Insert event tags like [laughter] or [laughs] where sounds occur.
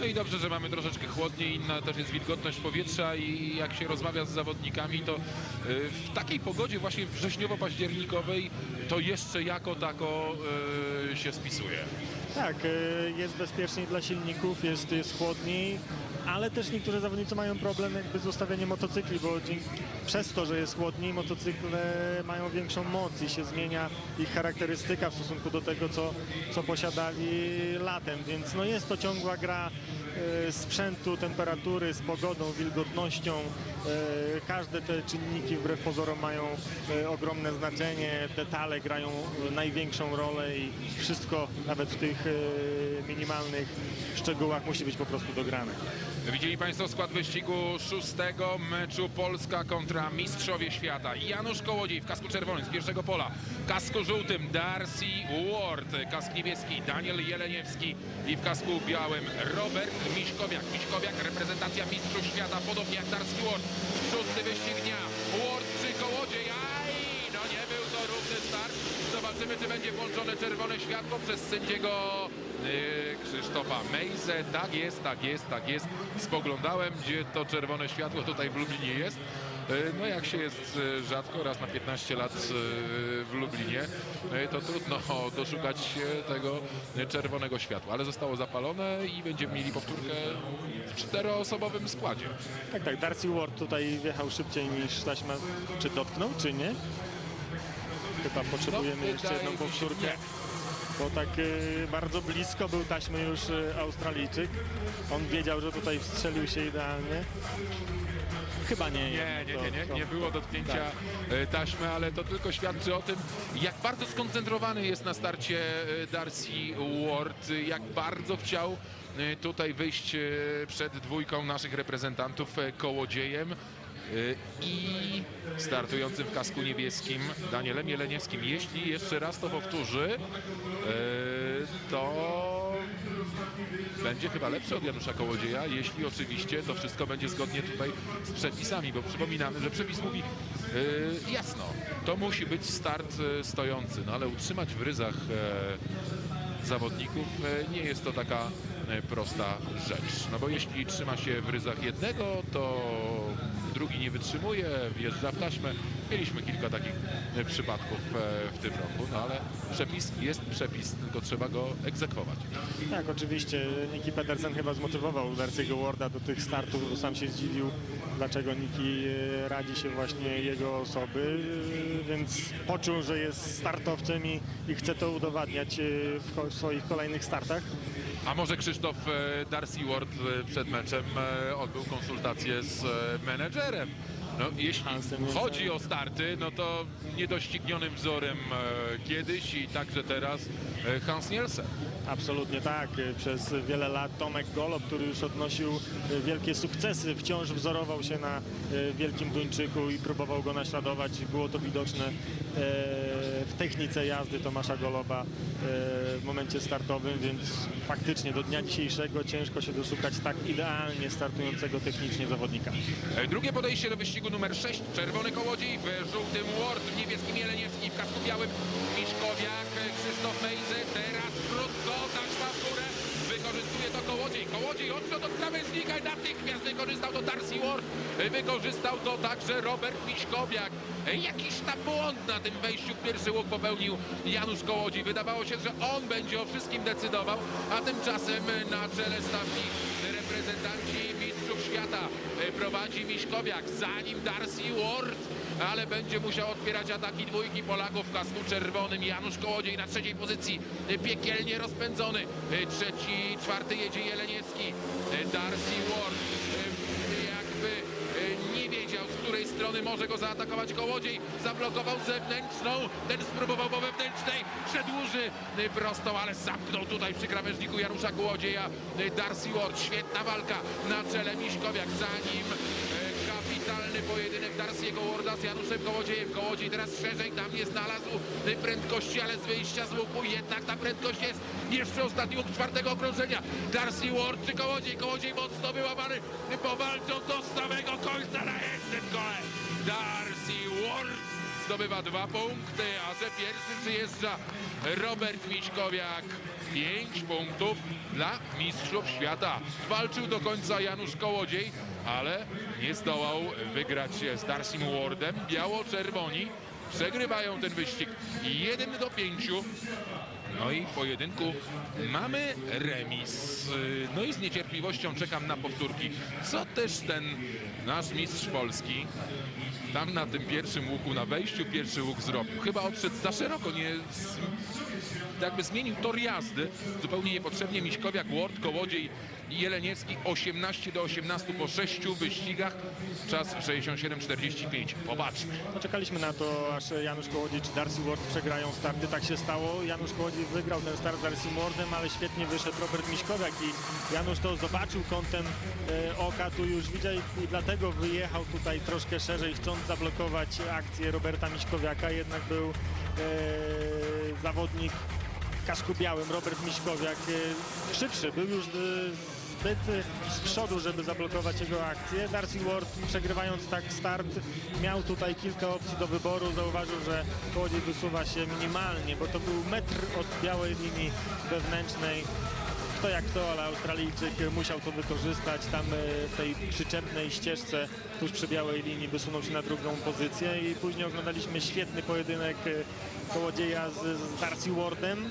No i dobrze, że mamy troszeczkę chłodniej, inna też jest wilgotność powietrza i jak się rozmawia z zawodnikami, to y, w takiej pogodzie właśnie wrześniowo-październikowej to jeszcze jako tako y, się spisuje. Tak, y, jest bezpieczniej dla silników, jest, jest chłodniej, ale też niektórzy zawodnicy mają problem jakby z ustawieniem motocykli, bo dzięki, przez to, że jest chłodniej, motocykle mają większą moc i się zmienia ich charakterystyka w stosunku do tego, co, co posiadali latem, więc no jest to ciągła gra y, sprzętu, temperatury, z pogodą, wilgotnością. Y, Każde te czynniki wbrew pozorom mają ogromne znaczenie, detale grają największą rolę i wszystko nawet w tych minimalnych szczegółach musi być po prostu dograne. Widzieli Państwo skład wyścigu szóstego meczu Polska kontra Mistrzowie Świata. Janusz Kołodziej w kasku czerwonym z pierwszego pola, kasku żółtym Darcy Ward, kask niebieski Daniel Jeleniewski i w kasku białym Robert Miśkowiak. Miśkowiak reprezentacja Mistrzów Świata, podobnie jak Darcy Ward. Szósty wyścig dnia, Ward przy Kołodziej, aj! No nie był to równy start. Zobaczymy, czy będzie włączone czerwone światło przez sędziego yy, Krzysztofa Mejzę. Tak jest, tak jest, tak jest. Spoglądałem, gdzie to czerwone światło tutaj w Lublinie jest. Yy, No jak się jest yy, rzadko, raz na 15 lat w Lublinie, to trudno [laughs] doszukać się tego czerwonego światła. Ale zostało zapalone i będziemy mieli powtórkę w czteroosobowym składzie. Tak, tak, Darcy Ward tutaj wjechał szybciej niż taśma, czy dotknął, czy nie? Chyba potrzebujemy No, jeszcze jedną powtórkę. nie. Bo tak y, bardzo blisko był taśmy już y, Australijczyk. On wiedział, że tutaj wstrzelił się idealnie. Chyba nie. Nie, nie, To- nie, nie, to- nie było dotknięcia tak. e, taśmy, ale to tylko świadczy o tym, jak bardzo skoncentrowany jest na starcie Darcy Ward, jak bardzo chciał tutaj wyjść przed dwójką naszych reprezentantów kołodziejem i startującym w kasku niebieskim Danielem Jeleniewskim. Jeśli jeszcze raz to powtórzy, e, to będzie chyba lepszy od Janusza Kołodzieja, jeśli oczywiście to wszystko będzie zgodnie tutaj z przepisami, bo przypominamy, że przepis mówi yy, jasno, to musi być start stojący, no ale utrzymać w ryzach zawodników nie jest to taka prosta rzecz, no bo jeśli trzyma się w ryzach jednego, to drugi nie wytrzymuje, wjeżdża w taśmę. Mieliśmy kilka takich e, przypadków e, w tym roku, no ale przepis jest przepis, tylko trzeba go egzekwować. Tak, oczywiście. Niki Pedersen chyba zmotywował Darcy'ego Warda do tych startów, bo sam się zdziwił, dlaczego Niki e, radzi się właśnie jego osoby, więc poczuł, że jest startowcem i, i chce to udowadniać w swoich kolejnych startach. A może Krzysztof e, Darcy Ward e, przed meczem e, odbył konsultację z menedżerem. No, jeśli chodzi o starty, no to niedoścignionym wzorem e, kiedyś i także teraz e, Hans Nielsen. Absolutnie tak. Przez wiele lat Tomek Golob, który już odnosił wielkie sukcesy, wciąż wzorował się na e, wielkim Duńczyku i próbował go naśladować. Było to widoczne w technice jazdy Tomasza Goloba w momencie startowym, więc faktycznie do dnia dzisiejszego ciężko się doszukać tak idealnie startującego technicznie zawodnika. Drugie podejście do wyścigu numer 6. Czerwony kołodziej w żółtym Ward, w niebieskim Jeleniewski, w kasku białym Miszkowiak, Krzysztof Mejzy. Teraz krótko, taśma w górę. Wykorzystuje to kołodziej. Kołodziej odszedł od krawężnika i natychmiast wykorzystał to Darcy Ward. Wykorzystał to także Robert Miszkowiak. Jakiś tam błąd na tym wejściu w pierwszy łuk popełnił Janusz Kołodziej. Wydawało się, że on będzie o wszystkim decydował, a tymczasem na czele stawki reprezentanci prowadzi Miszkowiak, zanim Darcy Ward, ale będzie musiał odpierać ataki dwójki Polaków w kasku czerwonym. Janusz Kołodziej na trzeciej pozycji, piekielnie rozpędzony. Trzeci, czwarty jedzie Jeleniewski. E, Darcy Ward e, jakby e, nie wiedział, z której strony może go zaatakować Kołodziej. Zablokował zewnętrzną, ten spróbował po wewnętrznej, przedłuży e, prostą, ale zamknął tutaj przy krawężniku Janusza Kołodzieja. E, Darcy Ward, świetna walka na czele Miśkowiak, zanim e, kapitalny pojedynek Darcy'ego Warda z Januszem Kołodziejem. Kołodziej teraz szerzej, tam nie znalazł e, prędkości, ale z wyjścia z łuku jednak ta prędkość jest. Jeszcze ostatni łuk czwartego okrążenia. Darcy Ward czy Kołodziej? Kołodziej mocno wyłamany, powalczą do samego końca na jednym kole. Darcy Ward zdobywa dwa punkty, a że pierwszy przyjeżdża Robert Miśkowiak. 5 punktów dla mistrzów świata. Walczył do końca Janusz Kołodziej, ale nie zdołał wygrać z Darcym Wardem. Biało-czerwoni przegrywają ten wyścig 1 do 5. No i w pojedynku mamy remis. No i z niecierpliwością czekam na powtórki. Co też ten nasz mistrz Polski tam na tym pierwszym łuku, na wejściu pierwszy łuk zrobił. Chyba odszedł za szeroko, nie jakby zmienił tor jazdy. Zupełnie niepotrzebnie Miśkowiak, Ward, Kołodziej i Jeleniewski 18 do 18 po 6 wyścigach. Czas 67-45. Popatrzmy. No, czekaliśmy na to, aż Janusz Kołodziej czy Darcy Ward przegrają starty. Tak się stało. Janusz Kołodziej wygrał ten start z Darcy Wardem, ale świetnie wyszedł Robert Miśkowiak i Janusz to zobaczył kątem e, oka, tu już widział i, dlatego wyjechał tutaj troszkę szerzej, chcąc zablokować akcję Roberta Miśkowiaka. Jednak był e, zawodnik kasku białym, Robert Miśkowiak, e, szybszy, był już e, zbyt z przodu, żeby zablokować jego akcję. Darcy Ward przegrywając tak start miał tutaj kilka opcji do wyboru. Zauważył, że Kołodziej wysuwa się minimalnie, bo to był metr od białej linii wewnętrznej. Kto jak kto, ale Australijczyk musiał to wykorzystać. Tam e, w tej przyczepnej ścieżce tuż przy białej linii wysunął się na drugą pozycję i później oglądaliśmy świetny pojedynek e, Kołodzieja z, z Darcy Wardem.